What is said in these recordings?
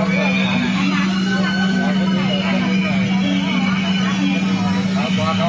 เขาบอกเขา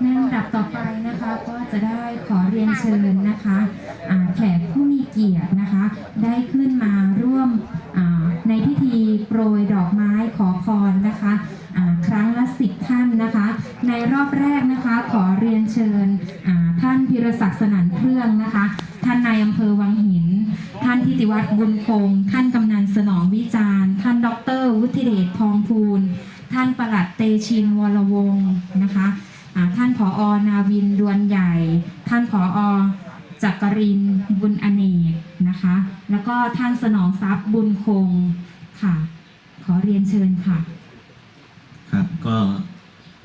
ในลำดับต่อไปนะคะก็จะได้ขอเรียนเชิญนะคะแขกผู้มีเกียรตินะคะ ได้ขึ้นมาร่วมในพิธีโปรยดอกไม้ขอพรนะคะครั้งละสิบท่านนะคะ ในรอบแรกนะคะขอเรียนเชิญท่านพิรศักดิ์สนันเครื่องนะคะ ท่านนายอำเภอวังหิน ท่านทิติวัฒน์บุญคง ท่านกำนันสนองวิจารณ์ ท่านดรวุฒิเดชทองพูล ท่านประหลัดเตชินวรวงศ์นะคะท่านผออนาวินดวนใหญ่ ท่านผออจักรินบุญอเนกนะคะ แล้วก็ท่านสนองทรัพย์บุญคงค่ะ ขอเรียนเชิญค่ะ ครับก็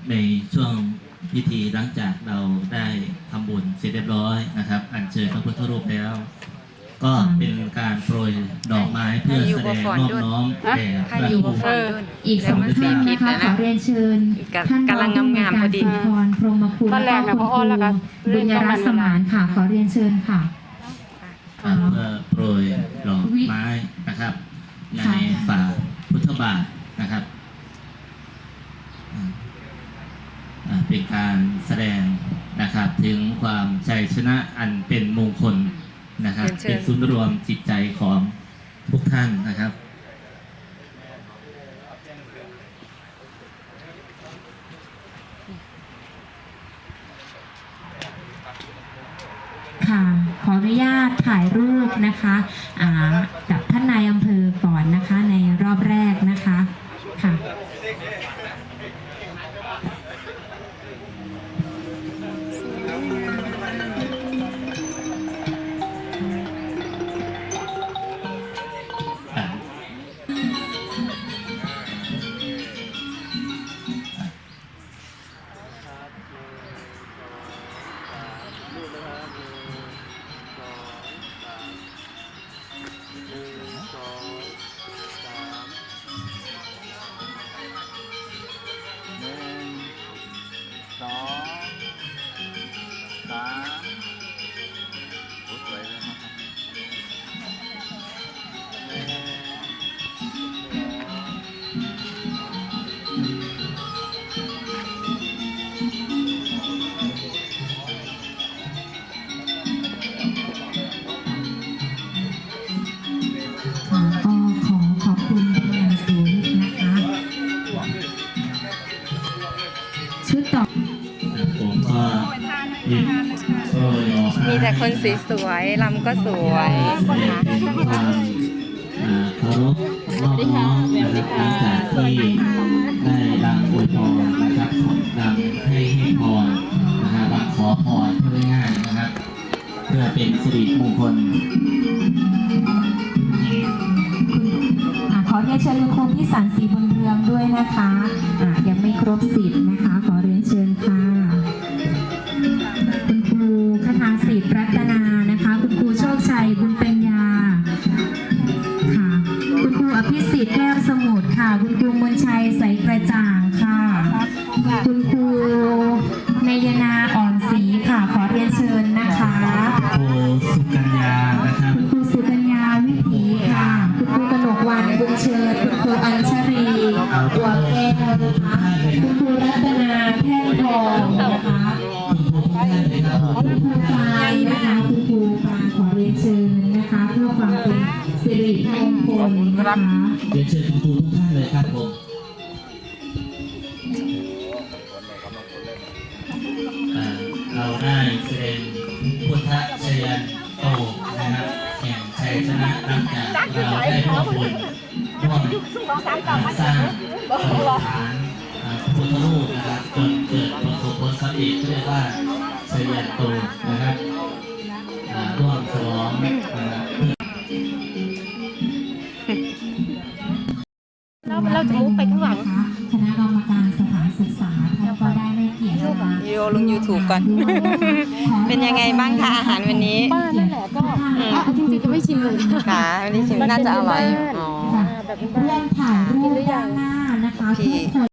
ในช่วงพิธีหลังจากเราได้ทำบุญเสร็จเรียบร้อยนะครับ อัญเชิญพระพุทธรูปแล้ว ก็เป็นการโปรยดอกไม้เพื่อแสดงนอบน้อมแด่พให้ระอยู่ผู้เอออีกสองท่านนะคะขอเรียนเชิญท่านรองผู้อำนวยการสุนทรพรหมคุณตอนแรและกก็น่ะคุณคพอรูแล้วก็บุญยรัตน์สมานค่ะขอเรียนเชิญค่ะเอ่อเพื่อโปรยดอกไม้นะครับในค่ะฝ่าพุทธบาทนะครับอ่าอ่าเป็นการแสดงนะครับถึงความชัยชนะอันเป็นมงคล นะครับ เรียนเชิญ เป็นศูนย์รวมจิตใจของทุกท่านนะครับ ค่ะ ขออนุญาตถ่ายรูปนะคะอ่ากับท่านนายอำเภอก่อนนะคะในรอบแรกนะคะ ค่ะอ่ ก็ขอขอบคุณเป็นอย่างสูงนะคะ ชุดต่อผมก็หยิบโปรยดอกไมีแต่คนสวยๆลำก็สวยแสดนะคะงถึงความอ่าเคารพรอบน้อมนะครับหลังจากที่ได้ดังอวยพรนะครับดังให้ให้พรนะครับดังขอพรเพื่อง่ายนะครับ เพื่อเป็นสิริมงคลอ่าขอ เรียนเชิญคุณครูพิสันศรีบุญเรืองด้วยนะคะอ่ายังไม่ครบสิบนะคะ ขอเรียนเชิญค่ะ คุณครูคทาสิทธิ์รัตนานะคะ คุณครูโชคชัยบุญปัญญาค่ะ คุณครูอภิสิทธิ์แก้วสมุทรค่ะ คุณครูมนชัยใสกระจ่างค่ะ คุณครู เชิญคุณครูอัญชรีบัวแก้วนะคะคุณครูรัตนาแท่งทองนะคะคุณครูฟางนะคะคุณครูฟาขอเรียนเชิญนะคะเพื่อความเป็นสิริมงคลนะคะเรียนเชิญคุณครูทุกท่านเลยครับผมเราได้แสดงพุทธชยาชัยชนะหลังจากเราได้ร่วมบุญ ร่วมสร้างปฏิสถานอ่าพระพุทธรูปนะครับจนเกิดประสบผลสำเร็จเรียกว่าเสยนโตนะครับอ่าร่วมฉลองนะครับเราเราจะมุกไปข้างหลังนะคะคณะกรรมการสถานศึกษาท่านก็ได้ให้เกียรติมาวิดีโอลง YouTube ก่อนด้วยนะคะเป็นยังไงบ้างคะอาหารวันนี้ป้านั่นแหละก็ อะจริงๆก็ไม่ชินเลยค่ะวันนี้ชิมน่าจะอร่อยอ๋อค่ะร่วมถ่ายรูปด้านหน้านะคะพี่ทุกคน